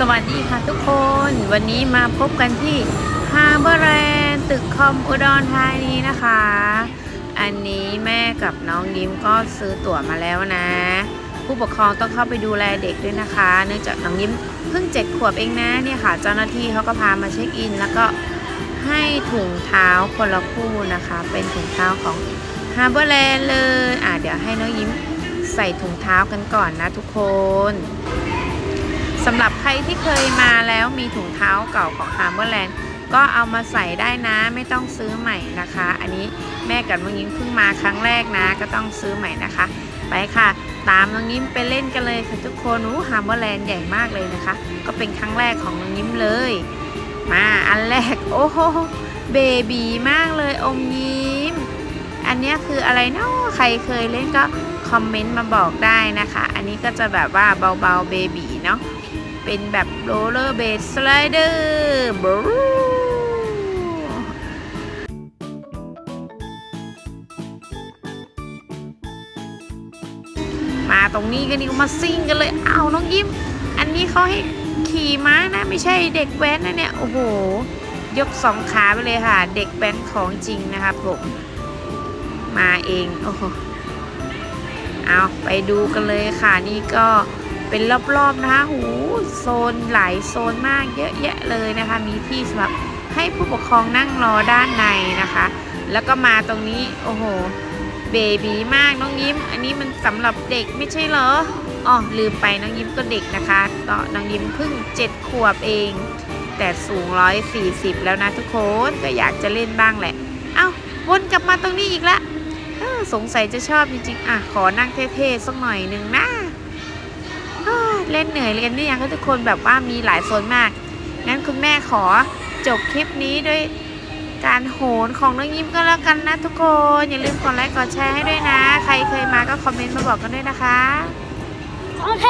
สวัสดีค่ะทุกคน วันนี้มาพบกันที่ฮาร์เบอร์แลนด์ตึกคอมอุดรธานีนะคะ อันนี้แม่กับน้องยิ้มก็ซื้อตั๋วมาแล้วนะ ผู้ปกครองต้องเข้าไปดูแลเด็กด้วยนะคะ เนื่องจากน้องยิ้มเพิ่งเจ็ดขวบเองนะเนี่ยค่ะ เจ้าหน้าที่เขาก็พามาเช็คอิน แล้วก็ให้ถุงเท้าคนละคู่นะคะ เป็นถุงเท้าของฮาร์เบอร์แลนด์เลยอะเดี๋ยวให้น้องยิ้มใส่ถุงเท้ากันก่อนนะทุกคน สำหรับใครที่เคยมาแล้วมีถุงเท้าเก่าของ h a r b o r l a n d ก็เอามาใส่ได้นะไม่ต้องซื้อใหม่นะคะ อันนี้แม่กับน้องยิ้มเพิ่งมาครั้งแรกนะ ก็ต้องซื้อใหม่นะคะ ไปค่ะ ตามน้องยิ้มไปเล่นกันเลยค่ะทุกคนอู้ h a r b o r l a n d ใหญ่มากเลยนะคะ ก็เป็นครั้งแรกของน้องยิ้มเลย มาอันแรกโอ้โหเบบีมากเลยอมยิ้ม อันนี้คืออะไรเนาะใครเคยเล่นก็ คอมเมนต์มาบอกได้นะคะ อันนี้ก็จะแบบว่าเบาๆเบบีเนาะเป็นแบบโรลเลอร์เบสสไลเดอร์บรูมาตรงนี้กันนี่มาซิ่งกันเลย เอาน้องยิ้ม อันนี้เขาให้ขี่ม้านะ ไม่ใช่เด็กแว้นนะเนี่ย โอ้โห ยกสองขาไปเลยค่ะ เด็กแว้นของจริงนะครับผม มาเอง โอ้โห เอาไปดูกันเลยค่ะนี่ก็เป็นรอบๆนะคะหูโซนหลายโซนมากเยอะแยะเลยนะคะ มีที่สำหรับให้ผู้ปกครองนั่งรอด้านในนะคะ แล้วก็มาตรงนี้โอ้โหเบบีมากน้องยิ้ม อันนี้มันสำหรับเด็กไม่ใช่เหรออ๋อลืมไปน้องยิ้มก็เด็กนะคะก็น้องยิ้มเพิ่งเจ็ดขวบเอง แต่สูงร้อยสี่สิบแล้วนะทุกคนก็อยากจะเล่นบ้างแหละ เอ้าวนกลับมาตรงนี้อีกและเออ สงสัยจะชอบจริงๆ อะ ขอนั่งเท่ๆสักหน่อยหนึ่งนะเล่นเหนื่อยเรียนนี่ยังทุกคนแบบว่ามีหลายโซนมาก งั้นคุณแม่ขอจบคลิปนี้ด้วยการโหนของน้องยิ้มก็แล้วกันนะทุกคน อย่าลืมกดไลค์กดแชร์ให้ด้วยนะ ใครเคยมาก็คอมเมนต์มาบอกกันด้วยนะคะ โอเค